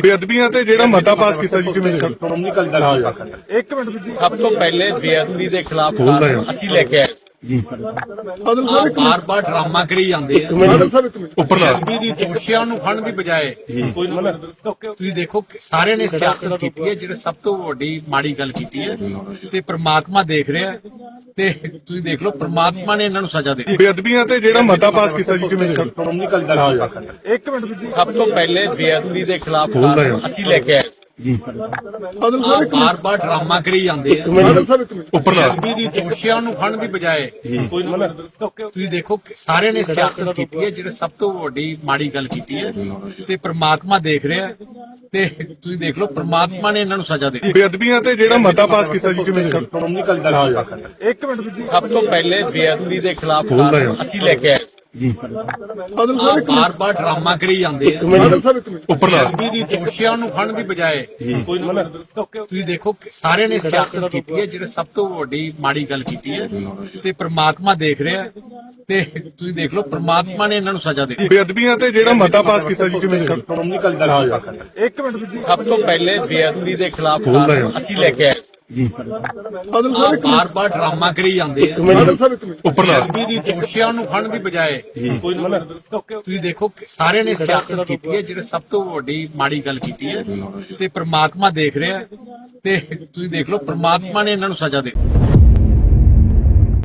ਬੇਅਦਬੀਆਂ ਤੇ ਜਿਹੜਾ ਮਤਾ ਪਾਸ ਕੀਤਾ ਜੀ ਕਿਵੇਂ? ਸ਼੍ਰੋਮਣੀ ਅਕਾਲੀ ਦਲ ਦਾ ਪੱਖ ਹੈ ਇੱਕ ਮਿੰਟ ਵੀਰ ਜੀ। ਸਭ ਤੋਂ ਪਹਿਲੇ ਬੇਅਦਬੀ ਦੇ ਖਿਲਾਫ। ਅਸੀਂ ਲੈ ਕੇ ਆਏ। ਬਾਦਲ ਸਾਹਿਬ ਇੱਕ ਬਾਰ ਬਾਰ ਡਰਾਮਾ ਕਰੀ ਜਾਂਦੇ ਆ। ਬਾਦਲ ਸਾਹਿਬ ਇੱਕ ਮਿੰਟ। ਉੱਪਰ ਲਾ। ਬੇਅਦਬੀ ਦੀ ਦੋਸ਼ੀਆਂ ਨੂੰ ਫੜਨ ਦੀ ਬਜਾਏ ਤੁਸੀਂ ਦੇਖੋ ਸਾਰਿਆਂ ਨੇ ਸਿਆਸਤ ਕੀਤੀ ਹੈ ਜਿਹੜੇ ਸਭ ਤੋਂ ਵੱਡੀ ਮਾੜੀ ਗੱਲ ਕੀਤੀ ਹੈ ਤੇ ਪ੍ਰਮਾਤਮਾ ਦੇਖ ਰਿਹਾ ਹੈ। ਤੇ ਤੁਸੀਂ ਦੇਖ ਲਓ ਪ੍ਰਮਾਤਮਾ ਨੇ ਇਹਨਾਂ ਨੂੰ ਸਜ਼ਾ ਦੇ ਬੇਅਦਬੀਆਂ ਤੇ ਜਿਹੜਾ ਮਤਾ ਪਾਸ ਕੀਤਾ ਜੀ ਕਿਵੇਂ ਦੇਖਦੇ? ਸ਼੍ਰੋਮਣੀ ਅਕਾਲੀ ਦਲ ਦਾ ਪੱਖ ਹੈ ਇੱਕ ਮਿੰਟ ਸਭ ਤੋਂ ਪਹਿਲੇ ਬੇਅਦਬੀ ਦੇ ਖਿਲਾਫ। ਕਾਨੂੰਨ ਅਸੀਂ ਲੈ ਕੇ ਆਏ ਬਾਦਲ ਸਾਹਿਬ ਇੱਕ ਬਾਰ ਬਾਰ ਡਰਾਮਾ ਕਰੀ ਜਾਂਦੇ ਆ। ਬਾਦਲ ਸਾਹਿਬ ਇੱਕ ਮਿੰਟ। ਉੱਪਰ ਲਾ ਬੇਅਦਬੀ ਦੀ ਦੋਸ਼ੀਆਂ ਨੂੰ ਫੜਨ ਦੀ ਬਜਾਏ ਤੁਸੀਂ ਦੇਖੋ ਕਿ ਸਾਰਿਆਂ ਨੇ ਸਿਆਸਤ ਕੀਤੀ ਹੈ ਜਿਹੜੇ ਸਭ ਤੋਂ ਵੱਡੀ ਮਾੜੀ ਗੱਲ ਕੀਤੀ ਹੈ ਤੇ ਪ੍ਰਮਾਤਮਾ ਦੇਖ ਰਿਹਾ ਹੈ ਤੇ ਤੁਸੀਂ ਦੇਖ ਲਓ ਪ੍ਰਮਾਤਮਾ ਨੇ ਇਹਨਾਂ ਨੂੰ ਸਜ਼ਾ ਦੇ ਬੇਅਦਬੀਆਂ ਤੇ ਜਿਹੜਾ ਮਤਾ ਪਾਸ ਕੀਤਾ ਜੀ ਕਿਵੇਂ? ਸ਼੍ਰੋਮਣੀ ਅਕਾਲੀ ਦਲ ਦਾ ਇੱਕ ਮਿੰਟ ਜੀ ਸਭ ਤੋਂ ਪਹਿਲੇ ਬੇਅਦਬੀ ਦੇ ਖਿਲਾਫ ਅਸੀਂ ਲੈ ਕੇ ਆਏ। ਬਾਦਲ ਸਾਹਿਬ ਇੱਕ ਬਾਰ ਬਾਰ ਡਰਾਮਾ ਕਰੀ ਜਾਂਦੇ ਆ। ਬਾਦਲ ਸਾਹਿਬ ਇੱਕ ਮਿੰਟ। ਉੱਪਰ ਲਾ। ਬੇਅਦਬੀ ਦੀ ਦੋਸ਼ੀਆਂ ਨੂੰ ਫੜਨ ਦੀ ਬਜਾਏ ਤੁਸੀਂ ਦੇਖੋ ਸਾਰਿਆਂ ਨੇ ਸਿਆਸਤ ਕੀਤੀ ਹੈ ਜਿਹੜੇ ਸਭ ਤੋਂ ਵੱਡੀ ਮਾੜੀ ਗੱਲ ਕੀਤੀ ਹੈ ਤੇ ਪ੍ਰਮਾਤਮਾ ਦੇਖ ਰਿਹਾ ਤੇ ਤੁਸੀਂ ਦੇਖ ਲਓ ਪ੍ਰਮਾਤਮਾ ਨੇ ਇਹਨਾਂ ਨੂੰ ਸਜ਼ਾ ਦੇ ਬੇਅਦਬੀਆਂ ਤੇ ਜਿਹੜਾ ਮਤਾ ਪਾਸ ਕੀਤਾ ਜੀ ਕਿਵੇਂ ਇੱਕ ਮਿੰਟ ਜੀ। ਸਭ ਤੋਂ ਪਹਿਲੇ ਬੇਅਦਬੀ ਦੇ ਖਿਲਾਫ ਅਸੀਂ ਲੈ ਕੇ ਆਏ। ਬਾਦਲ ਸਾਹਿਬ ਇੱਕ ਬਾਰ ਬਾਰ ਡਰਾਮਾ ਕਰੀ ਜਾਂਦੇ ਆ ਬਾਦਲ ਸਾਹਿਬ ਇੱਕ ਮਿੰਟ। ਉੱਪਰ ਲਾ ਬੇਅਦਬੀ ਦੀ ਦੋਸ਼ੀਆਂ ਨੂੰ ਫੜਨ ਦੀ ਬਜਾਏ ਤੁਸੀਂ ਦੇਖੋ ਕਿ ਸਾਰਿਆਂ ਨੇ ਸਿਆਸਤ ਕੀਤੀ ਹੈ ਜਿਹੜੇ ਸਭ ਤੋਂ ਵੱਡੀ ਮਾੜੀ ਗੱਲ ਕੀਤੀ ਹੈ ਤੇ ਪ੍ਰਮਾਤਮਾ ਦੇਖ ਰਿਹਾ ਹੈ ਤੇ ਤੁਸੀਂ ਦੇਖ ਲਓ ਪ੍ਰਮਾਤਮਾ ਨੇ ਇਹਨਾਂ ਨੂੰ ਸਜ਼ਾ ਦੇ